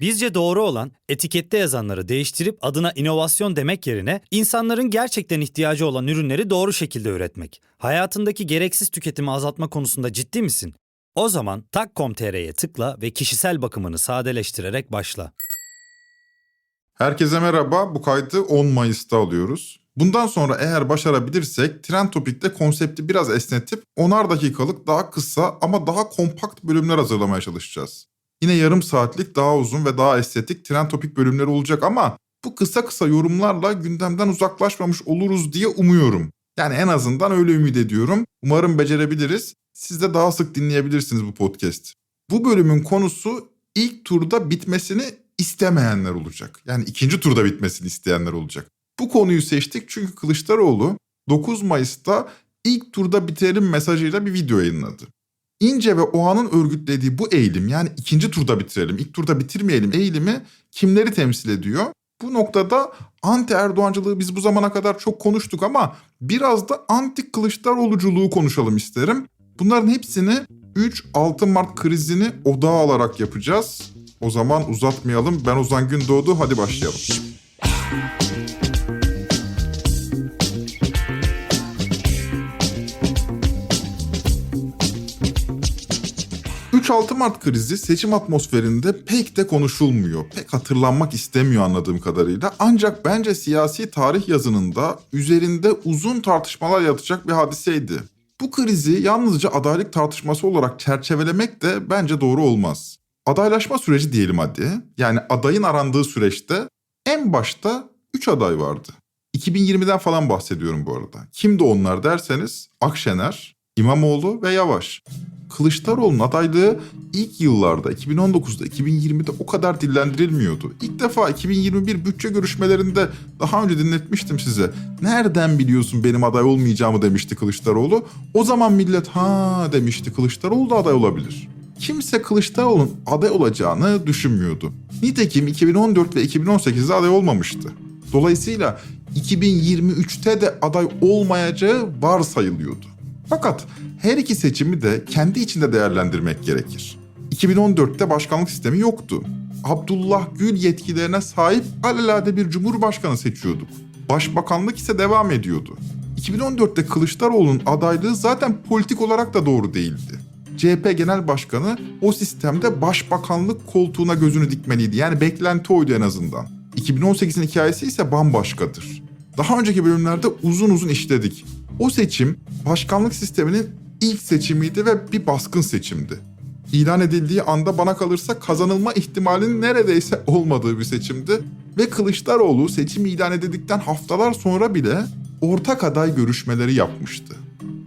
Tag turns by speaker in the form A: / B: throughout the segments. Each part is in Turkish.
A: Bizce doğru olan etikette yazanları değiştirip adına inovasyon demek yerine insanların gerçekten ihtiyacı olan ürünleri doğru şekilde üretmek. Hayatındaki gereksiz tüketimi azaltma konusunda ciddi misin? O zaman tak.com.tr'ye tıkla ve kişisel bakımını sadeleştirerek başla.
B: Herkese merhaba. Bu kaydı 10 Mayıs'ta alıyoruz. Bundan sonra eğer başarabilirsek Trend Topik'te konsepti biraz esnetip 10'ar dakikalık daha kısa ama daha kompakt bölümler hazırlamaya çalışacağız. Yine yarım saatlik daha uzun ve daha estetik Trend Topik bölümleri olacak ama bu kısa kısa yorumlarla gündemden uzaklaşmamış oluruz diye umuyorum. Yani en azından öyle ümit ediyorum. Umarım becerebiliriz. Siz de daha sık dinleyebilirsiniz bu podcast. Bu bölümün konusu ilk turda bitmesini istemeyenler olacak. Yani ikinci turda bitmesini isteyenler olacak. Bu konuyu seçtik çünkü Kılıçdaroğlu 9 Mayıs'ta ilk turda bitirelim mesajıyla bir video yayınladı. İnce ve Oğan'ın örgütlediği bu eğilim yani ikinci turda bitirelim, ilk turda bitirmeyelim eğilimi kimleri temsil ediyor? Bu noktada anti Erdoğancılığı biz bu zamana kadar çok konuştuk ama biraz da anti Kılıçdaroğluculuğu konuşalım isterim. Bunların hepsini 3-6 Mart krizini odağa alarak yapacağız. O zaman uzatmayalım. Ben Ozan Gündoğdu. Hadi başlayalım. 3-6 Mart krizi seçim atmosferinde pek de konuşulmuyor. Pek hatırlanmak istemiyor anladığım kadarıyla. Ancak bence siyasi tarih yazınında üzerinde uzun tartışmalar yatacak bir hadiseydi. Bu krizi yalnızca adaylık tartışması olarak çerçevelemek de bence doğru olmaz. Adaylaşma süreci diyelim hadi. Yani adayın arandığı süreçte en başta 3 aday vardı. 2020'den falan bahsediyorum bu arada. Kimdi onlar derseniz Akşener, İmamoğlu ve Yavaş. Kılıçdaroğlu'nun adaylığı ilk yıllarda 2019'da 2020'de o kadar dillendirilmiyordu. İlk defa 2021 bütçe görüşmelerinde daha önce dinletmiştim size. Nereden biliyorsun benim aday olmayacağımı demişti Kılıçdaroğlu. O zaman millet ha demişti Kılıçdaroğlu da aday olabilir. Kimse Kılıçdaroğlu'nun aday olacağını düşünmüyordu. Nitekim 2014 ve 2018'de aday olmamıştı. Dolayısıyla 2023'te de aday olmayacağı varsayılıyordu. Fakat her iki seçimi de kendi içinde değerlendirmek gerekir. 2014'te başkanlık sistemi yoktu. Abdullah Gül yetkilerine sahip alelade bir cumhurbaşkanı seçiyorduk. Başbakanlık ise devam ediyordu. 2014'te Kılıçdaroğlu'nun adaylığı zaten politik olarak da doğru değildi. CHP Genel Başkanı o sistemde başbakanlık koltuğuna gözünü dikmeliydi. Yani beklenti oydu en azından. 2018'in hikayesi ise bambaşkadır. Daha önceki bölümlerde uzun uzun işledik. O seçim başkanlık sisteminin ilk seçimiydi ve bir baskın seçimdi. İlan edildiği anda bana kalırsa kazanılma ihtimalinin neredeyse olmadığı bir seçimdi ve Kılıçdaroğlu seçim ilan edildikten haftalar sonra bile ortak aday görüşmeleri yapmıştı.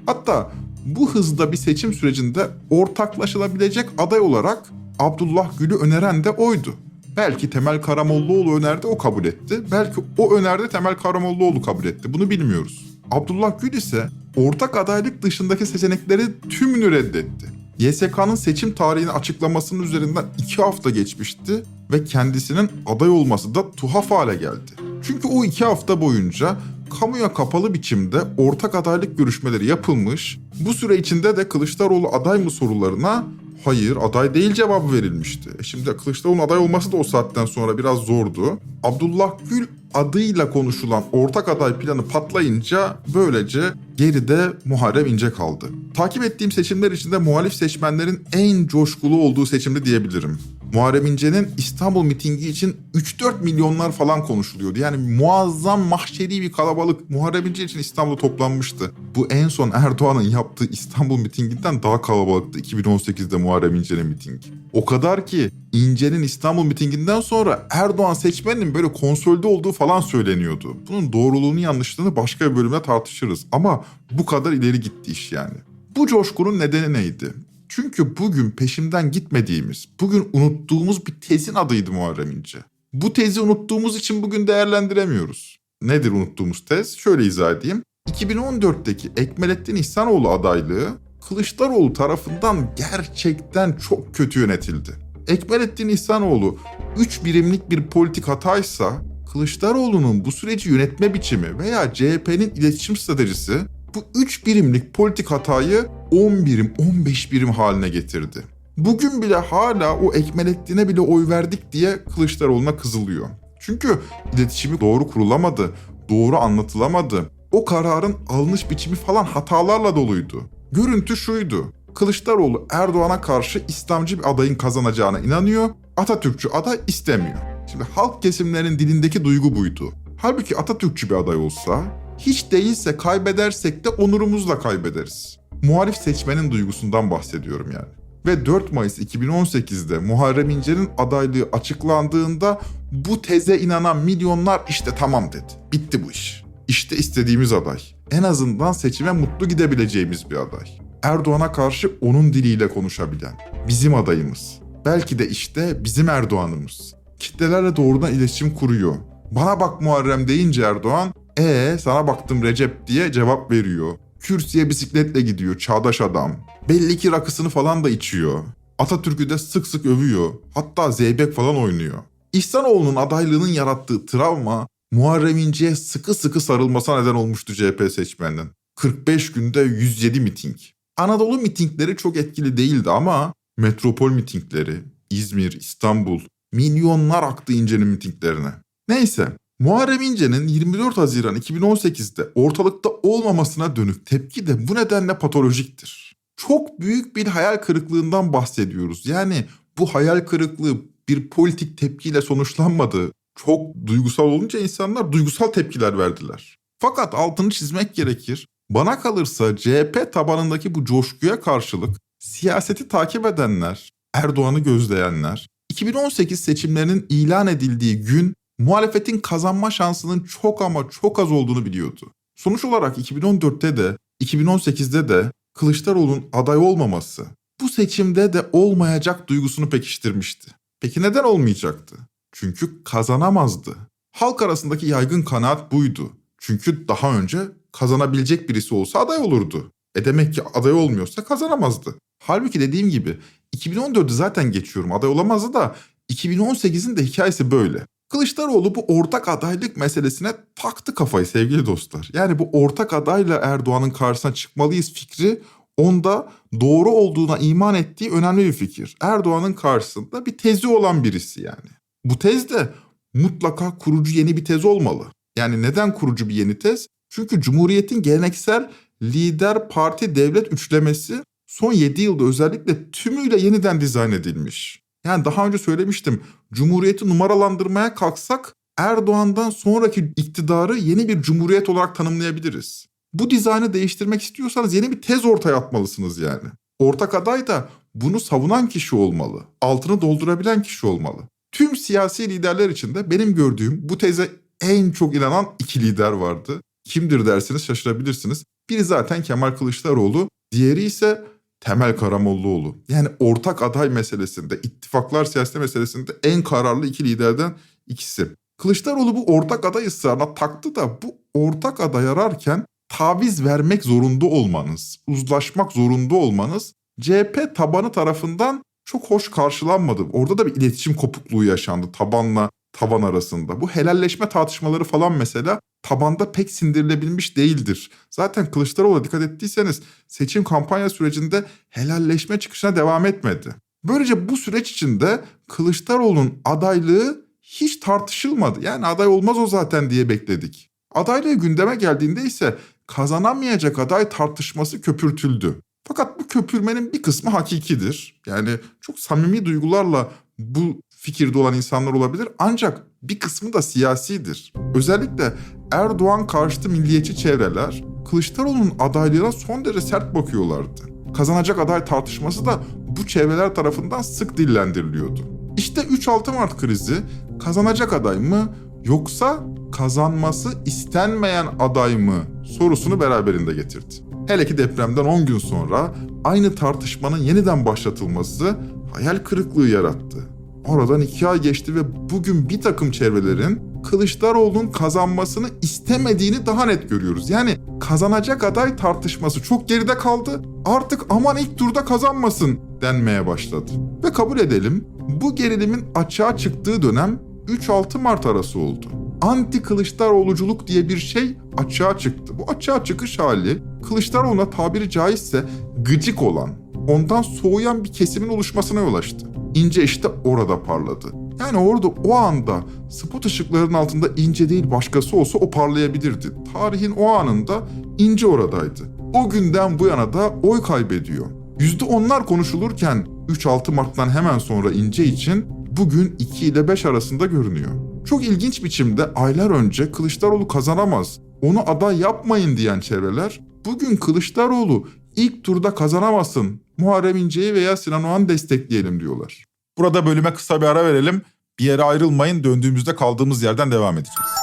B: Hatta bu hızda bir seçim sürecinde ortaklaşılabilecek aday olarak Abdullah Gül'ü öneren de oydu. Belki Temel Karamollaoğlu önerdi o kabul etti. Belki o önerdi Temel Karamollaoğlu kabul etti. Bunu bilmiyoruz. Abdullah Gül ise ortak adaylık dışındaki seçenekleri tümünü reddetti. YSK'nın seçim tarihini açıklamasının üzerinden iki hafta geçmişti ve kendisinin aday olması da tuhaf hale geldi. Çünkü o iki hafta boyunca kamuya kapalı biçimde ortak adaylık görüşmeleri yapılmış, bu süre içinde de Kılıçdaroğlu aday mı sorularına hayır aday değil cevabı verilmişti. E şimdi Kılıçdaroğlu'nun aday olması da o saatten sonra biraz zordu. Abdullah Gül adıyla konuşulan ortak aday planı patlayınca böylece geride Muharrem İnce kaldı. Takip ettiğim seçimler içinde muhalif seçmenlerin en coşkulu olduğu seçimdi diyebilirim. Muharrem İnce'nin İstanbul mitingi için 3-4 milyonlar falan konuşuluyordu. Yani muazzam mahşeri bir kalabalık Muharrem İnce için İstanbul'da toplanmıştı. Bu en son Erdoğan'ın yaptığı İstanbul mitinginden daha kalabalıktı 2018'de Muharrem İnce'nin mitingi. O kadar ki İnce'nin İstanbul mitinginden sonra Erdoğan seçmeninin böyle konsolde olduğu falan söyleniyordu. Bunun doğruluğunu yanlışlığını başka bir bölümde tartışırız. Ama bu kadar ileri gitti iş yani. Bu coşkunun nedeni neydi? Çünkü bugün peşimden gitmediğimiz, bugün unuttuğumuz bir tezin adıydı Muharrem İnce. Bu tezi unuttuğumuz için bugün değerlendiremiyoruz. Nedir unuttuğumuz tez? Şöyle izah edeyim. 2014'teki Ekmelettin İhsanoğlu adaylığı Kılıçdaroğlu tarafından gerçekten çok kötü yönetildi. Ekmelettin İhsanoğlu 3 birimlik bir politik hataysa Kılıçdaroğlu'nun bu süreci yönetme biçimi veya CHP'nin iletişim stratejisi bu 3 birimlik politik hatayı 10 birim, 15 birim haline getirdi. Bugün bile hala o Ekmelettin'e bile oy verdik diye Kılıçdaroğlu'na kızılıyor. Çünkü iletişimi doğru kurulamadı, doğru anlatılamadı. O kararın alınış biçimi falan hatalarla doluydu. Görüntü şuydu. Kılıçdaroğlu Erdoğan'a karşı İslamcı bir adayın kazanacağına inanıyor, Atatürkçü aday istemiyor. Şimdi halk kesimlerinin dilindeki duygu buydu. Halbuki Atatürkçü bir aday olsa, hiç değilse kaybedersek de onurumuzla kaybederiz. Muhalif seçmenin duygusundan bahsediyorum yani. Ve 4 Mayıs 2018'de Muharrem İnce'nin adaylığı açıklandığında bu teze inanan milyonlar işte tamam dedi. Bitti bu iş. İşte istediğimiz aday. En azından seçime mutlu gidebileceğimiz bir aday. Erdoğan'a karşı onun diliyle konuşabilen. Bizim adayımız. Belki de işte bizim Erdoğan'ımız. Kitlelerle doğrudan iletişim kuruyor. Bana bak Muharrem deyince Erdoğan, ee sana baktım Recep diye cevap veriyor. Kürsüye bisikletle gidiyor çağdaş adam. Belli ki rakısını falan da içiyor. Atatürk'ü de sık sık övüyor. Hatta zeybek falan oynuyor. İhsanoğlu'nun adaylığının yarattığı travma Muharrem İnce'ye sıkı sıkı sarılmasına neden olmuştu CHP seçmeninin. 45 günde 107 miting. Anadolu mitingleri çok etkili değildi ama metropol mitingleri, İzmir, İstanbul, milyonlar aktı İnce'nin mitinglerine. Neyse, Muharrem İnce'nin 24 Haziran 2018'de ortalıkta olmamasına dönük tepki de bu nedenle patolojiktir. Çok büyük bir hayal kırıklığından bahsediyoruz. Yani bu hayal kırıklığı bir politik tepkiyle sonuçlanmadı. Çok duygusal olunca insanlar duygusal tepkiler verdiler. Fakat altını çizmek gerekir. Bana kalırsa CHP tabanındaki bu coşkuya karşılık siyaseti takip edenler, Erdoğan'ı gözleyenler, 2018 seçimlerinin ilan edildiği gün muhalefetin kazanma şansının çok ama çok az olduğunu biliyordu. Sonuç olarak 2014'te de 2018'de de Kılıçdaroğlu'nun aday olmaması bu seçimde de olmayacak duygusunu pekiştirmişti. Peki neden olmayacaktı? Çünkü kazanamazdı. Halk arasındaki yaygın kanaat buydu. Çünkü daha önce kazanabilecek birisi olsa aday olurdu. E demek ki aday olmuyorsa kazanamazdı. Halbuki dediğim gibi 2014'ü zaten geçiyorum aday olamazdı da 2018'in de hikayesi böyle. Kılıçdaroğlu bu ortak adaylık meselesine taktı kafayı sevgili dostlar. Yani bu ortak adayla Erdoğan'ın karşısına çıkmalıyız fikri onda doğru olduğuna iman ettiği önemli bir fikir. Erdoğan'ın karşısında bir tezi olan birisi yani. Bu tez de mutlaka kurucu yeni bir tez olmalı. Yani neden kurucu bir yeni tez? Çünkü Cumhuriyet'in geleneksel lider parti devlet üçlemesi son 7 yılda özellikle tümüyle yeniden dizayn edilmiş. Yani daha önce söylemiştim. Cumhuriyeti numaralandırmaya kalksak Erdoğan'dan sonraki iktidarı yeni bir cumhuriyet olarak tanımlayabiliriz. Bu dizaynı değiştirmek istiyorsanız yeni bir tez ortaya atmalısınız yani. Ortak aday da bunu savunan kişi olmalı. Altını doldurabilen kişi olmalı. Tüm siyasi liderler içinde benim gördüğüm bu teze en çok inanan iki lider vardı. Kimdir derseniz şaşırabilirsiniz. Biri zaten Kemal Kılıçdaroğlu, diğeri ise Temel Karamollaoğlu. Yani ortak aday meselesinde, ittifaklar siyaseti meselesinde en kararlı iki liderden ikisi. Kılıçdaroğlu bu ortak aday ısrarına taktı da bu ortak aday ararken taviz vermek zorunda olmanız, uzlaşmak zorunda olmanız CHP tabanı tarafından çok hoş karşılanmadı. Orada da bir iletişim kopukluğu yaşandı tabanla taban arasında. Bu helalleşme tartışmaları falan mesela tabanda pek sindirilebilmiş değildir. Zaten Kılıçdaroğlu'na dikkat ettiyseniz seçim kampanya sürecinde helalleşme çıkışına devam etmedi. Böylece bu süreç içinde Kılıçdaroğlu'nun adaylığı hiç tartışılmadı. Yani aday olmaz o zaten diye bekledik. Adaylığı gündeme geldiğinde ise kazanamayacak aday tartışması köpürtüldü. Fakat bu köpürmenin bir kısmı hakikidir. Yani çok samimi duygularla bu fikirde olan insanlar olabilir ancak bir kısmı da siyasidir. Özellikle Erdoğan karşıtı milliyetçi çevreler Kılıçdaroğlu'nun adaylığına son derece sert bakıyorlardı. Kazanacak aday tartışması da bu çevreler tarafından sık dillendiriliyordu. İşte 3-6 Mart krizi kazanacak aday mı yoksa kazanması istenmeyen aday mı sorusunu beraberinde getirdi. Hele ki depremden 10 gün sonra aynı tartışmanın yeniden başlatılması hayal kırıklığı yarattı. Aradan iki ay geçti ve bugün bir takım çevrelerin Kılıçdaroğlu'nun kazanmasını istemediğini daha net görüyoruz. Yani kazanacak aday tartışması çok geride kaldı. Artık aman ilk turda kazanmasın denmeye başladı. Ve kabul edelim bu gerilimin açığa çıktığı dönem 3-6 Mart arası oldu. Anti Kılıçdaroğluculuk diye bir şey açığa çıktı. Bu açığa çıkış hali Kılıçdaroğlu'na tabiri caizse gıcık olan, ondan soğuyan bir kesimin oluşmasına yol açtı. İnce işte orada parladı. Yani orada o anda spot ışıkların altında ince değil başkası olsa o parlayabilirdi. Tarihin o anında ince oradaydı. O günden bu yana da oy kaybediyor. Yüzde onlar konuşulurken 3-6 Mart'tan hemen sonra ince için bugün 2 ile 5 arasında görünüyor. Çok ilginç biçimde aylar önce Kılıçdaroğlu kazanamaz, onu aday yapmayın diyen çevreler bugün Kılıçdaroğlu ilk turda kazanamasın, Muharrem İnce'yi veya Sinan Oğan destekleyelim diyorlar.
C: Burada bölüme kısa bir ara verelim. Bir yere ayrılmayın. Döndüğümüzde kaldığımız yerden devam edeceğiz.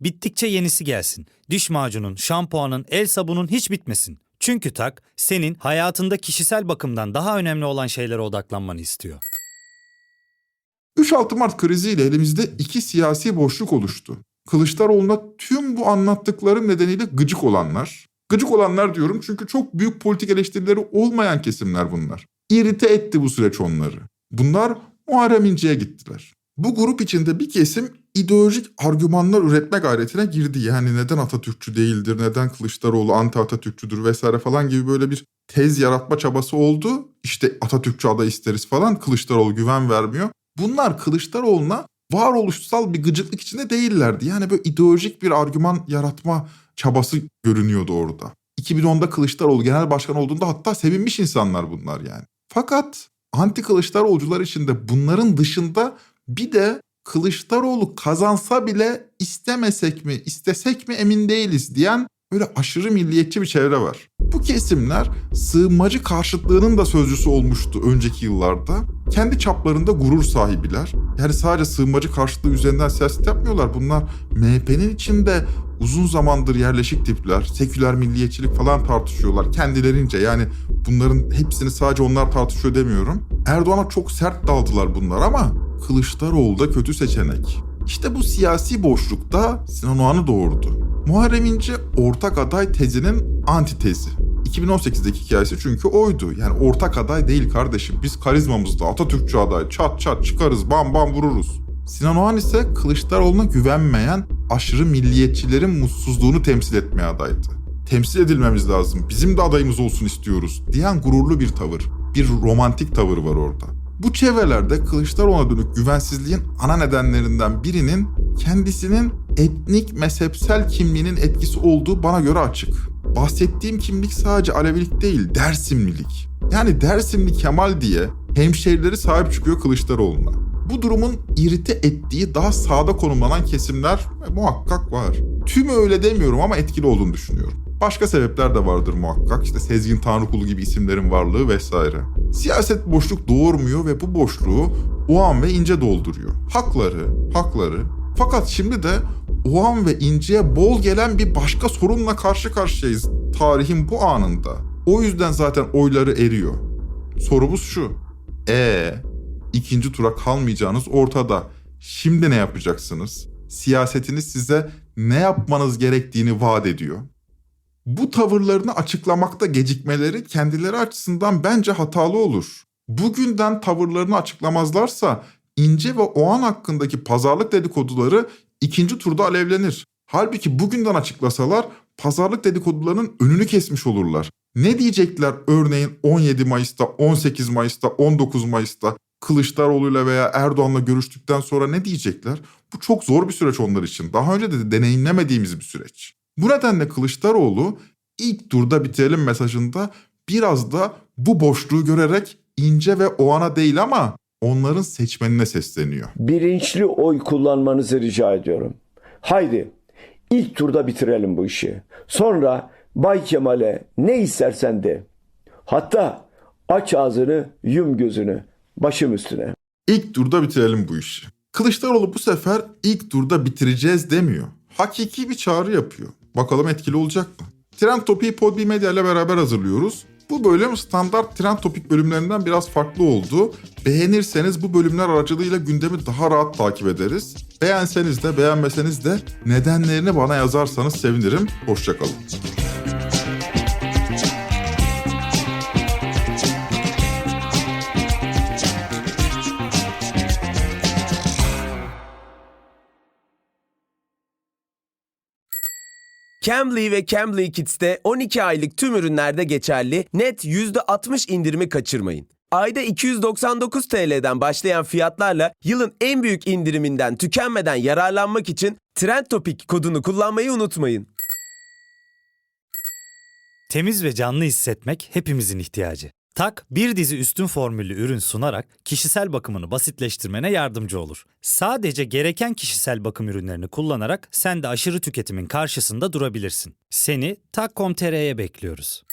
A: bittikçe yenisi gelsin. Diş macunun, şampuanın, el sabunun hiç bitmesin. Çünkü Tak, senin hayatında kişisel bakımdan daha önemli olan şeylere odaklanmanı istiyor.
B: 3-6 Mart kriziyle elimizde iki siyasi boşluk oluştu. Kılıçdaroğlu'na tüm bu anlattıklarım nedeniyle gıcık olanlar, gıcık olanlar diyorum çünkü çok büyük politik eleştirileri olmayan kesimler bunlar. İrite etti bu süreç onları. Bunlar Muharrem İnce'ye gittiler. Bu grup içinde bir kesim ideolojik argümanlar üretme gayretine girdi. Yani neden Atatürkçü değildir, neden Kılıçdaroğlu anti Atatürkçüdür vesaire falan gibi böyle bir tez yaratma çabası oldu. İşte Atatürkçü aday isteriz falan Kılıçdaroğlu güven vermiyor. Bunlar Kılıçdaroğlu'na varoluşsal bir gıcıklık içinde değillerdi. Yani böyle ideolojik bir argüman yaratma çabası görünüyordu orada. 2010'da Kılıçdaroğlu genel başkan olduğunda hatta sevinmiş insanlar bunlar yani. Fakat anti Kılıçdaroğlucular içinde bunların dışında bir de Kılıçdaroğlu kazansa bile istemesek mi, istesek mi emin değiliz diyen böyle aşırı milliyetçi bir çevre var. Bu kesimler sığınmacı karşıtlığının da sözcüsü olmuştu önceki yıllarda. Kendi çaplarında gurur sahibiler. Yani sadece sığınmacı karşıtlığı üzerinden siyaset yapmıyorlar. Bunlar MHP'nin içinde uzun zamandır yerleşik tipler, seküler milliyetçilik falan tartışıyorlar kendilerince. Yani bunların hepsini sadece onlar tartışıyor demiyorum. Erdoğan'a çok sert daldılar bunlar ama Kılıçdaroğlu da kötü seçenek. İşte bu siyasi boşlukta Sinan Oğan'ı doğurdu. Muharrem İnce ortak aday tezinin antitezi. 2018'deki hikayesi çünkü oydu. Yani ortak aday değil kardeşim. Biz karizmamızda Atatürkçü aday çat çat çıkarız bam bam vururuz. Sinan Oğan ise Kılıçdaroğlu'na güvenmeyen aşırı milliyetçilerin mutsuzluğunu temsil etmeye adaydı. Temsil edilmemiz lazım, bizim de adayımız olsun istiyoruz diyen gururlu bir tavır, bir romantik tavır var orada. Bu çevrelerde Kılıçdaroğlu'na dönük güvensizliğin ana nedenlerinden birinin kendisinin etnik mezhepsel kimliğinin etkisi olduğu bana göre açık. Bahsettiğim kimlik sadece Alevilik değil, Dersimlilik. Yani Dersimli Kemal diye hemşehrileri sahip çıkıyor Kılıçdaroğlu'na. Bu durumun irite ettiği daha sağda konumlanan kesimler muhakkak var. Tümü öyle demiyorum ama etkili olduğunu düşünüyorum. Başka sebepler de vardır muhakkak. İşte Sezgin Tanrıkulu gibi isimlerin varlığı vesaire. Siyaset boşluk doğurmuyor ve bu boşluğu Oğan ve İnce dolduruyor. Hakları, hakları. Fakat şimdi de Oğan ve İnce'ye bol gelen bir başka sorunla karşı karşıyayız tarihin bu anında. O yüzden zaten oyları eriyor. Sorumuz şu. E ikinci tura kalmayacağınız ortada. Şimdi ne yapacaksınız? Siyasetiniz size ne yapmanız gerektiğini vaat ediyor. Bu tavırlarını açıklamakta gecikmeleri kendileri açısından bence hatalı olur. Bugünden tavırlarını açıklamazlarsa İnce ve Oğan hakkındaki pazarlık dedikoduları ikinci turda alevlenir. Halbuki bugünden açıklasalar pazarlık dedikodularının önünü kesmiş olurlar. Ne diyecekler örneğin 17 Mayıs'ta, 18 Mayıs'ta, 19 Mayıs'ta Kılıçdaroğlu'yla veya Erdoğan'la görüştükten sonra ne diyecekler? Bu çok zor bir süreç onlar için. Daha önce de deneyimlemediğimiz bir süreç. Bu nedenle Kılıçdaroğlu ilk turda bitirelim mesajında biraz da bu boşluğu görerek ince ve o ana değil ama onların seçmenine sesleniyor.
D: bilinçli oy kullanmanızı rica ediyorum. Haydi ilk turda bitirelim bu işi. Sonra Bay Kemal'e ne istersen de. Hatta aç ağzını yum gözünü başım üstüne.
B: İlk turda bitirelim bu işi. Kılıçdaroğlu bu sefer ilk turda bitireceğiz demiyor. Hakiki bir çağrı yapıyor. Bakalım etkili olacak mı? Trend Topik'i Podbi Medya ile beraber hazırlıyoruz. Bu bölüm standart Trend Topik bölümlerinden biraz farklı oldu. Beğenirseniz bu bölümler aracılığıyla gündemi daha rahat takip ederiz. Beğenseniz de beğenmeseniz de nedenlerini bana yazarsanız sevinirim. Hoşçakalın.
E: Cambly ve Cambly Kids'te 12 aylık tüm ürünlerde geçerli net %60 indirimi kaçırmayın. Ayda 299 TL'den başlayan fiyatlarla yılın en büyük indiriminden tükenmeden yararlanmak için Trend Topic kodunu kullanmayı unutmayın.
A: Temiz ve canlı hissetmek hepimizin ihtiyacı. Tak bir dizi üstün formüllü ürün sunarak kişisel bakımını basitleştirmene yardımcı olur. Sadece gereken kişisel bakım ürünlerini kullanarak sen de aşırı tüketimin karşısında durabilirsin. Seni Tak.com.tr'ye bekliyoruz.